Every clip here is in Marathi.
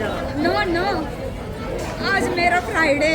नो नो आज मेरा फ्राइडे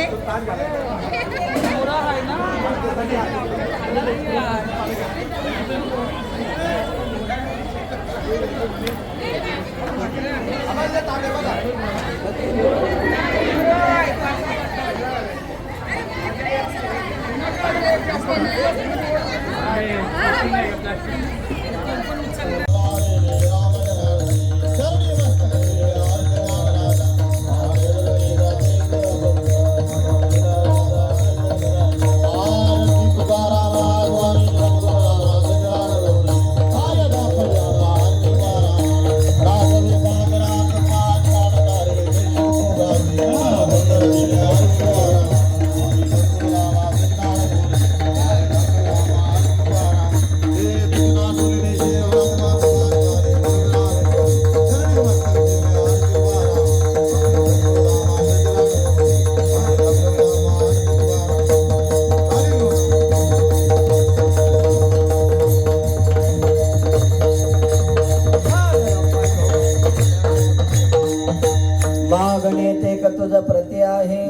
मागणे ते क तुझ प्रती आहे?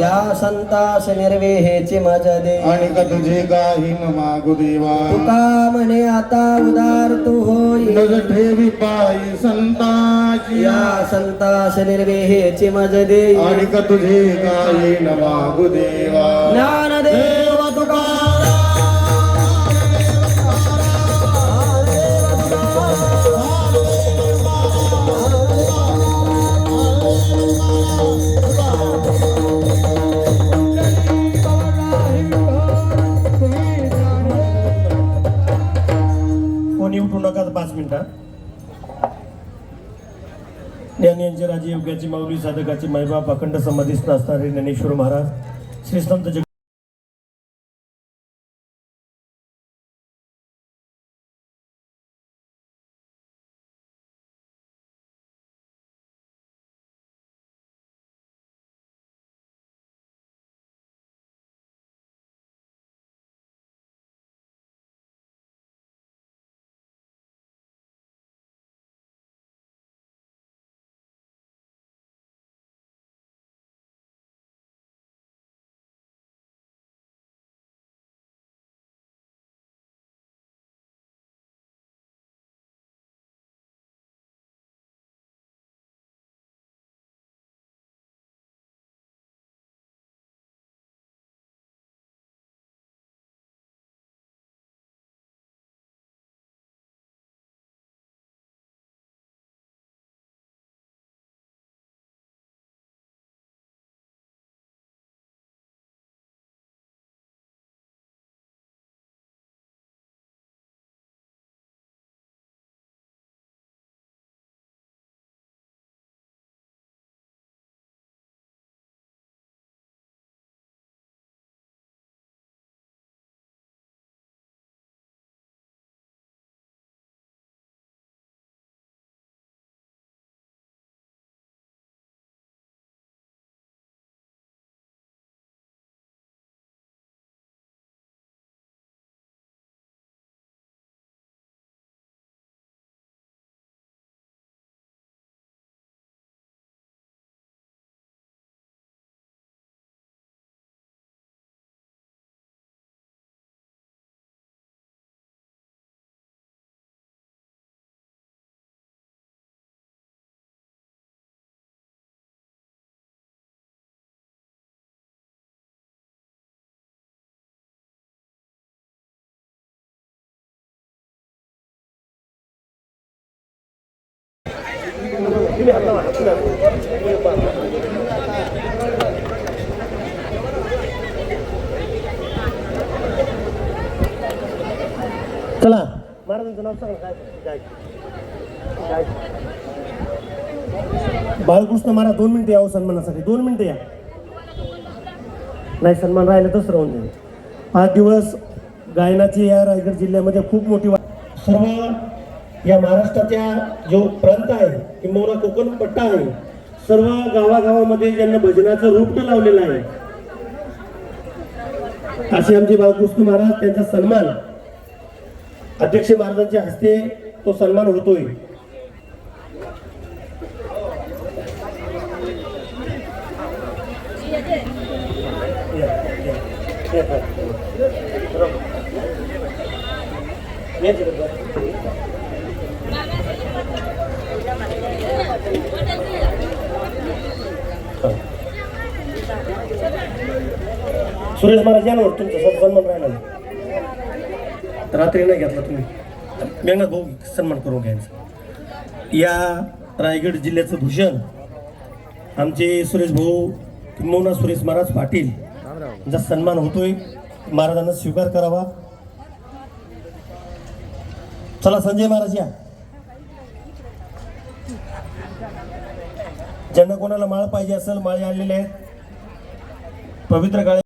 या संतास निर्वेहेची मज दे आणि का तुझे काही न मागू देवा. तुका म्हणे आता उदार तू होई? नज ठेवी पायी संताची. या संतास निर्वेहेची मज दे आणि का तुझे काही न मागू देवा. ज्ञानदेव तुकाराम कोणी उठू नका पाच मिनिटात ज्ञानियांचे राजे योग्याची माऊली साधकाची मायबाप अखंड समाधीस्थ असणारे ज्ञानेश्वर महाराज श्रीसंत जग चला. महाराजांचं नाव सांगा काय बाळकृष्ण महाराज दोन मिनिटं यावं सन्मानासाठी. दोन मिनिटं या. नाही सन्मान राहिला तसं राहून जाईल पाच दिवस गायनाची या रायगड जिल्ह्यामध्ये खूप मोठी सर्व या महाराष्ट्राच्या जो प्रांत आहे किंबहुना कोकण पट्टा आहे सर्व गावागावामध्ये ज्यांना भजनाचं रूपटं लावलेलं आहे असे आमचे बाळकृष्ण महाराज त्यांचा सन्मान अध्यक्ष महाराजांच्या हस्ते तो सन्मान होतोय Yeah. सुरेश महाराज या ना वर, तुमचा सन्मान राहिला. नाही. रात्री नाही घेतला तुम्ही. मेघनाथ भाऊ सन्मान करून घ्यायचा. या रायगड जिल्ह्याचं भूषण आमचे सुरेश भाऊ किंबहुना सुरेश महाराज पाटील यांचा सन्मान होतोय. महाराजांना स्वीकार करावा. चला संजय महाराज या. ज्यांना कोणाला माळ पाहिजे असेल माळे आणलेले आहेत. पवित्र काळे